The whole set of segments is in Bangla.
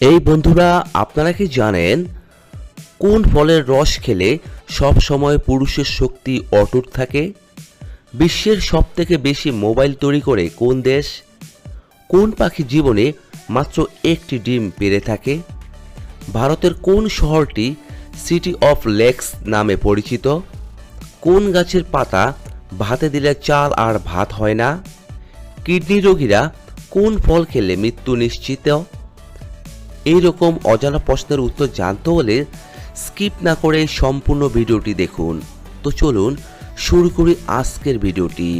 এই বন্ধুরা, আপনারা কি জানেন কোন ফলের রস খেলে সব সময় পুরুষের শক্তি অটুট থাকে? বিশ্বের সব থেকে বেশি মোবাইল তৈরি করে কোন দেশ? কোন পাখি জীবনে মাত্র একটি ডিম পেরে থাকে? ভারতের কোন শহরটি সিটি অফ লেকস নামে পরিচিত? কোন গাছের পাতা ভাতে দিলে চাল আর ভাত হয় না? কিডনি রোগীরা কোন ফল খেলে মৃত্যু নিশ্চিত? এই রকম অজানা প্রশ্নের উত্তর জানতে হলে স্কিপ না করে সম্পূর্ণ ভিডিওটি দেখুন। তো চলুন শুরু করি আজকের ভিডিওটি।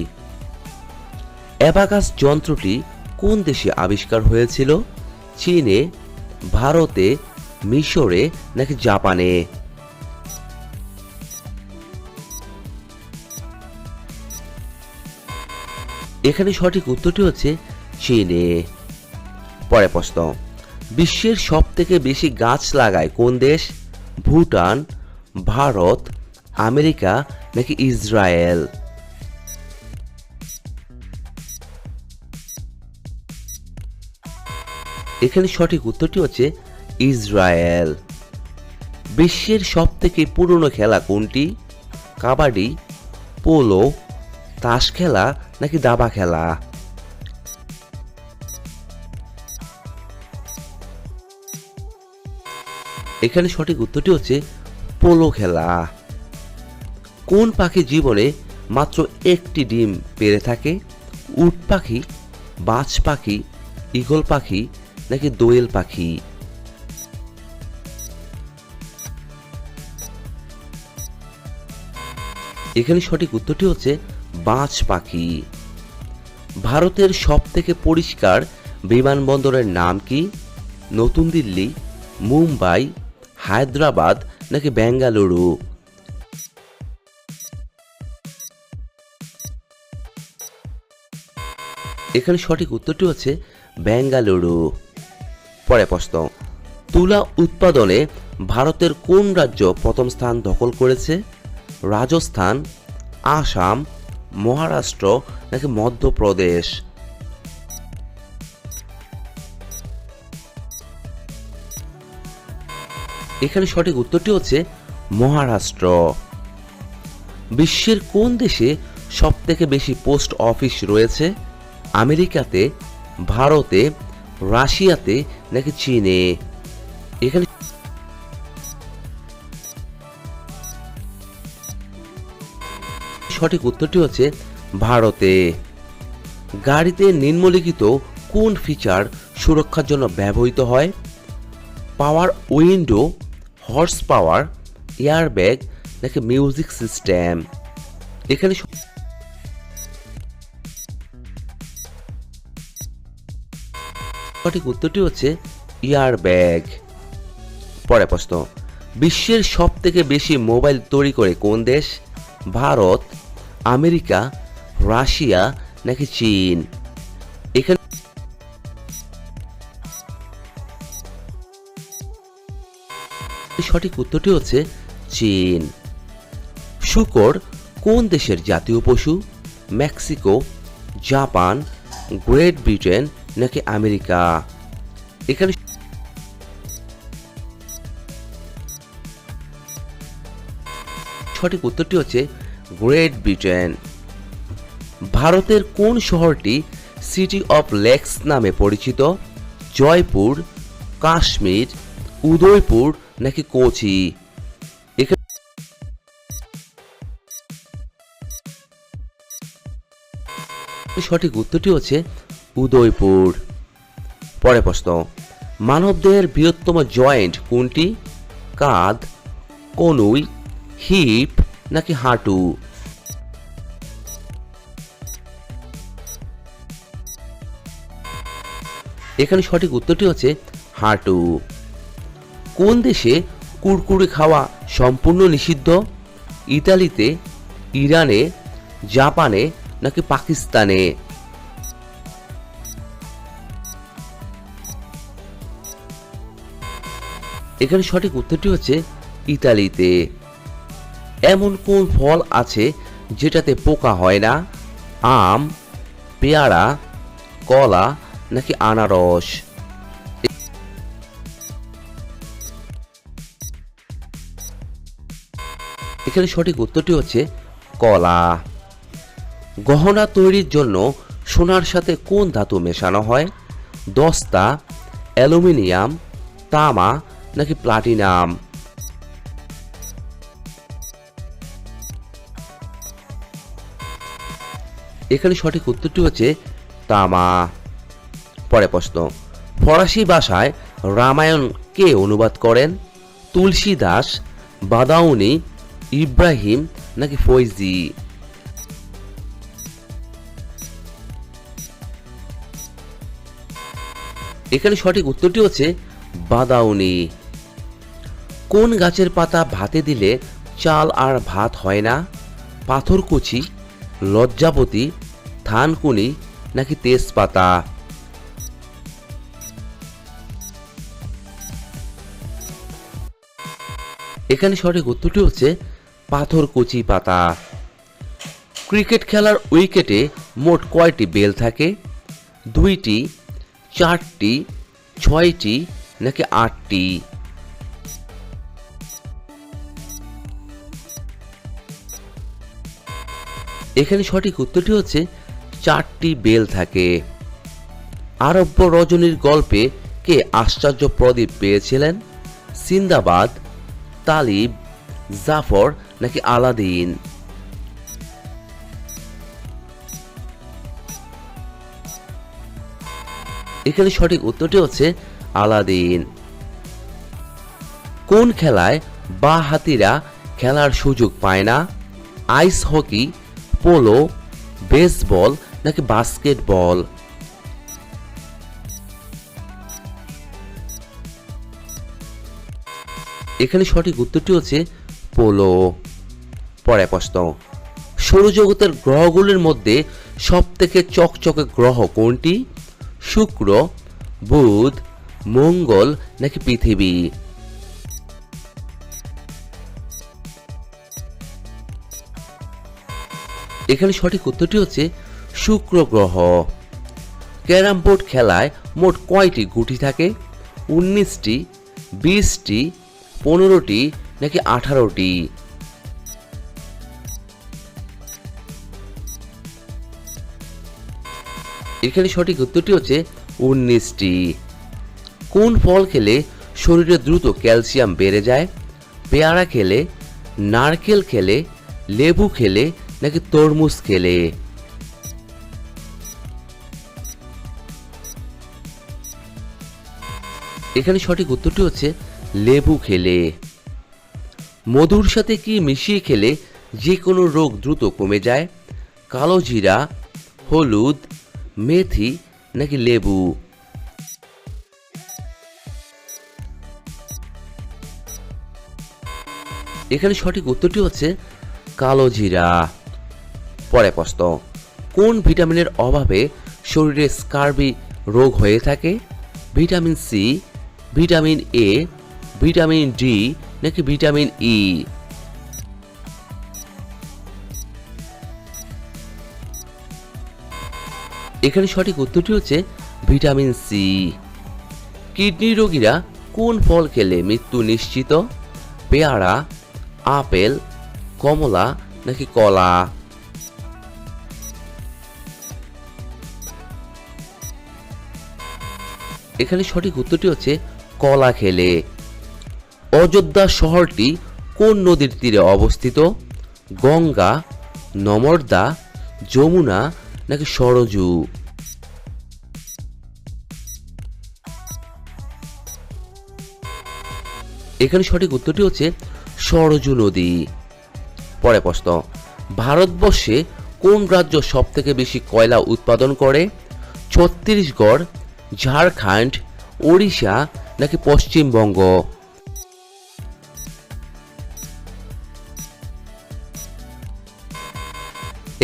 অ্যাবাকাস যন্ত্রটি কোন দেশে আবিষ্কার হয়েছিল? চীনে, ভারতে, মিশরে নাকি জাপানে? এখানে সঠিক উত্তরটি হচ্ছে চীনে। পরে প্রশ্ন। বিশ্বের সব থেকে বেশি গাছ লাগায় কোন দেশ? ভুটান, ভারত, আমেরিকা নাকি ইসরায়েল? এখানে সঠিক উত্তরটি হচ্ছে ইসরায়েল। বিশ্বের সব থেকে পুরনো খেলা কোনটি? কাবাডি, পোলো, তাস খেলা নাকি দাবা খেলা? এখানে সঠিক উত্তরটি হচ্ছে পোলো খেলা। কোন পাখি জীবনে মাত্র একটি ডিম পেরে থাকে? উট পাখি, বাজ পাখি ঈগল পাখি, নাকি দোয়েল পাখি? এখানে সঠিক উত্তরটি হচ্ছে বাজ পাখি। ভারতের সব থেকে পরিষ্কার বিমানবন্দরের নাম কি? নতুন দিল্লি, মুম্বাই হায়দ্রাবাদ নাকি বেঙ্গালুরু? এখানে সঠিক উত্তরটি হচ্ছে বেঙ্গালুরু। পরে প্রশ্ন, তুলা উৎপাদনে ভারতের কোন রাজ্য প্রথম স্থান দখল করেছে? রাজস্থান, আসাম, মহারাষ্ট্র নাকি মধ্যপ্রদেশ? এখানে সঠিক উত্তরটি হচ্ছে মহারাষ্ট্র। বিশ্বের কোন দেশে সব থেকে বেশি পোস্ট অফিস রয়েছে? আমেরিকাতে, ভারতে, রাশিয়াতে নাকি চীনে? এখানে সঠিক উত্তরটি হচ্ছে ভারতে। গাড়িতে নিম্নলিখিত কোন ফিচার সুরক্ষার জন্য ব্যবহৃত হয়? Power window horse power airbag নাকি মিউজিক সিস্টেম এখানে সঠিক উত্তরটি হচ্ছে এয়ারব্যাগ পরে প্রশ্ন। বিশ্বের সব থেকে বেশি মোবাইল তৈরি করে কোন দেশ? ভারত, আমেরিকা, রাশিয়া, নাকি চীন? সঠিক উত্তরটি হচ্ছে চীন। শুকর, কোন দেশের জাতীয় পশু? মেক্সিকো, জাপান, গ্রেট ব্রিটেন নাকি আমেরিকা? এখানে সঠিক উত্তরটি হচ্ছে গ্রেট ব্রিটেন। ভারতের কোন শহরটি সিটি অফ লেকস নামে পরিচিত? জয়পুর, কাশ্মীর, উদয়পুর নাকি কোচি? সঠিক উত্তরটি হচ্ছে উদয়পুর। পরে প্রশ্ন মানবদেহের বৃহত্তম জয়েন্ট কোনটি? কাঁধ, কনুই, হিপ, নাকি হাঁটু? এখানে সঠিক উত্তরটি হচ্ছে হাঁটু। কোন দেশে কুরকুরে খাওয়া সম্পূর্ণ নিষিদ্ধ? ইতালিতে, ইরানে, জাপানে নাকি পাকিস্তানে? এখানে সঠিক উত্তরটি হচ্ছে ইতালিতে। এমন কোন ফল আছে যেটাতে পোকা হয় না? আম, পেয়ারা, কলা নাকি আনারস? এখানে সঠিক উত্তরটি হচ্ছে কলা। গহনা তৈরির জন্য সোনার সাথে কোন ধাতু মেশানো হয়? দস্তা, অ্যালুমিনিয়াম, তামা নাকি প্লাটিনাম? এখানে সঠিক উত্তরটি হচ্ছে তামা। পরে প্রশ্ন, ফরাসি ভাষায় রামায়ণ কে অনুবাদ করেন? তুলসী দাস, বাদাউনি ইব্রাহিম নাকি ফৈজি এখানে সঠিক উত্তরটি হচ্ছে বাদাউনি। কোন গাছের পাতা ভাতে দিলে চাল আর ভাত হয় না? পাথরকুচি লজ্জাপতি থানকুনি নাকি তেজপাতা? এখানে সঠিক উত্তরটি হচ্ছে পাথরকুচি পাতা। ক্রিকেট খেলার উইকেটে মোট কয়টি বেল থাকে? দুইটি, চারটি, ছয়টি, নাকি আটটি? এখানে সঠিক উত্তরটি হচ্ছে চারটি বেল থাকে। আরব্য রজনীর গল্পে কে আশ্চর্য প্রদীপ পেয়েছিলেন? সিন্দাবাদ, তালিব, জাফর নাকি আলাদিন? এখানে সঠিক উত্তরটি হচ্ছে আলাদিন। কোন খেলায় বা হাতিরা খেলার সুযোগ পায় না? আইস হকি, পোলো, বেসবল নাকি বাস্কেটবল? এখানে সঠিক উত্তরটি হচ্ছে পোলো। পরে প্রশ্ন। সৌরজগতের গ্রহগুলির মধ্যে সব থেকে চকচকে গ্রহ কোনটি? শুক্র, বুধ, মঙ্গল নাকি পৃথিবী? এখানে সঠিক উত্তরটি হচ্ছে শুক্র গ্রহ। ক্যারাম বোর্ড খেলায় মোট কয়টি গুটি থাকে? উনিশটি, বিশটি, পনেরোটি নাকি আঠারোটি? এখানে সঠিক উত্তরটি হচ্ছে উনিশটি। কোন ফল খেলে শরীরে দ্রুত ক্যালসিয়াম বেড়ে যায়? পেয়ারা খেলে, নারকেল খেলে, লেবু খেলে নাকি তরমুজ খেলে? এখানে সঠিক উত্তরটি হচ্ছে লেবু খেলে। মধুর সাথে কি মিশিয়ে খেলে যে কোনো রোগ দ্রুত কমে যায়? কালো জিরা, হলুদ মেথি নাকি লেবু? এখানে সঠিক উত্তরটি হচ্ছে কালো জিরা। পরে প্রশ্ন, কোন ভিটামিনের অভাবে শরীরে স্কার্বি রোগ হয়ে থাকে? Vitamin C, vitamin A, vitamin D নাকি ভিটামিন ই? এখানে সঠিক উত্তরটি হচ্ছে ভিটামিন সি। কিডনি রোগীরা কোন ফল খেলে মৃত্যু নিশ্চিত? পেয়ারা, আপেল, কমলা নাকি কলা? এখানে সঠিক উত্তরটি হচ্ছে কলা খেলে। অযোধ্যা শহরটি কোন নদীর তীরে অবস্থিত? গঙ্গা নমর্দা যমুনা নাকি সরজু? এখানে সঠিক উত্তরটি হচ্ছে সরজু নদী। পরে প্রশ্ন, ভারতবর্ষে কোন রাজ্য সব থেকে বেশি কয়লা উৎপাদন করে? ছত্তিশগড়, ঝাড়খণ্ড, ওড়িশা নাকি পশ্চিমবঙ্গ?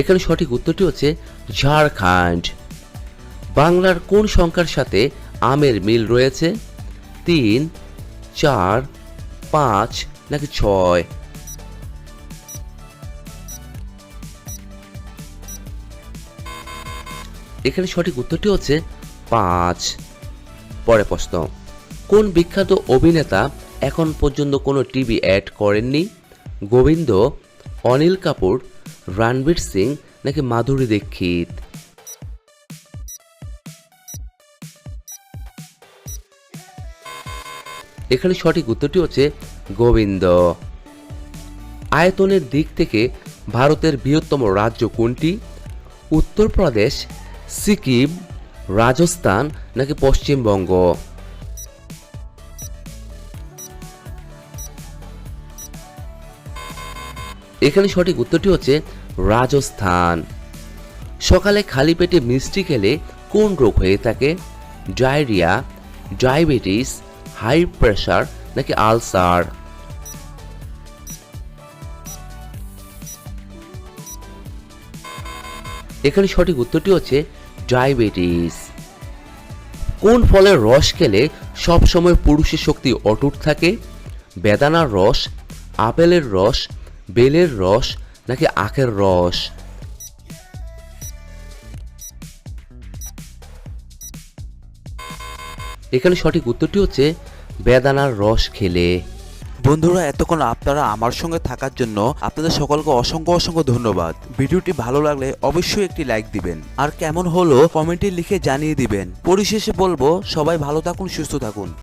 এখানে সঠিক উত্তরটি হচ্ছে ঝাড়খণ্ড। বাংলার কোন সংখ্যার সাথে আমের মিল রয়েছে? তিন, চার, পাঁচ, নাকি ছয়? এখানে সঠিক উত্তরটি হচ্ছে পাঁচ। পরে প্রশ্ন, কোন বিখ্যাত অভিনেতা এখন পর্যন্ত কোনো টিভি অ্যাড করেননি? গোবিন্দ, অনিল কাপুর রণবীর সিং নাকি মাধুরী দীক্ষিত? এখানে সঠিক উত্তরটি হচ্ছে গোবিন্দ। আয়তনের দিক থেকে ভারতের বৃহত্তম রাজ্য কোনটি? উত্তরপ্রদেশ, সিকিম, রাজস্থান নাকি পশ্চিমবঙ্গ? এখানে সঠিক উত্তরটি হচ্ছে রাজস্থান। সকালে খালি পেটে মিষ্টি খেলে কোন রোগ হয়ে থাকে? ডায়রিয়া, ডায়াবেটিস, হাই প্রেশার নাকি আলসার? এখানে সঠিক উত্তরটি হচ্ছে ডায়াবেটিস। কোন ফলের রস খেলে সবসময় পুরুষের শক্তি অটুট থাকে? বেদানার রস, আপেলের রস বেলের রস নাকি আখের রস? এখানে সঠিক উত্তরটি হচ্ছে বেদানার রস খেলে। বন্ধুরা, এতক্ষণ আপনারা আমার সঙ্গে থাকার জন্য আপনাদের সকলকে অসংখ্য অসংখ্য ধন্যবাদ। ভিডিওটি ভালো লাগলে অবশ্যই একটি লাইক দিবেন। আর কেমন হলো কমেন্টে লিখে জানিয়ে দিবেন। পরিশেষে বলব, সবাই ভালো থাকুন, সুস্থ থাকুন।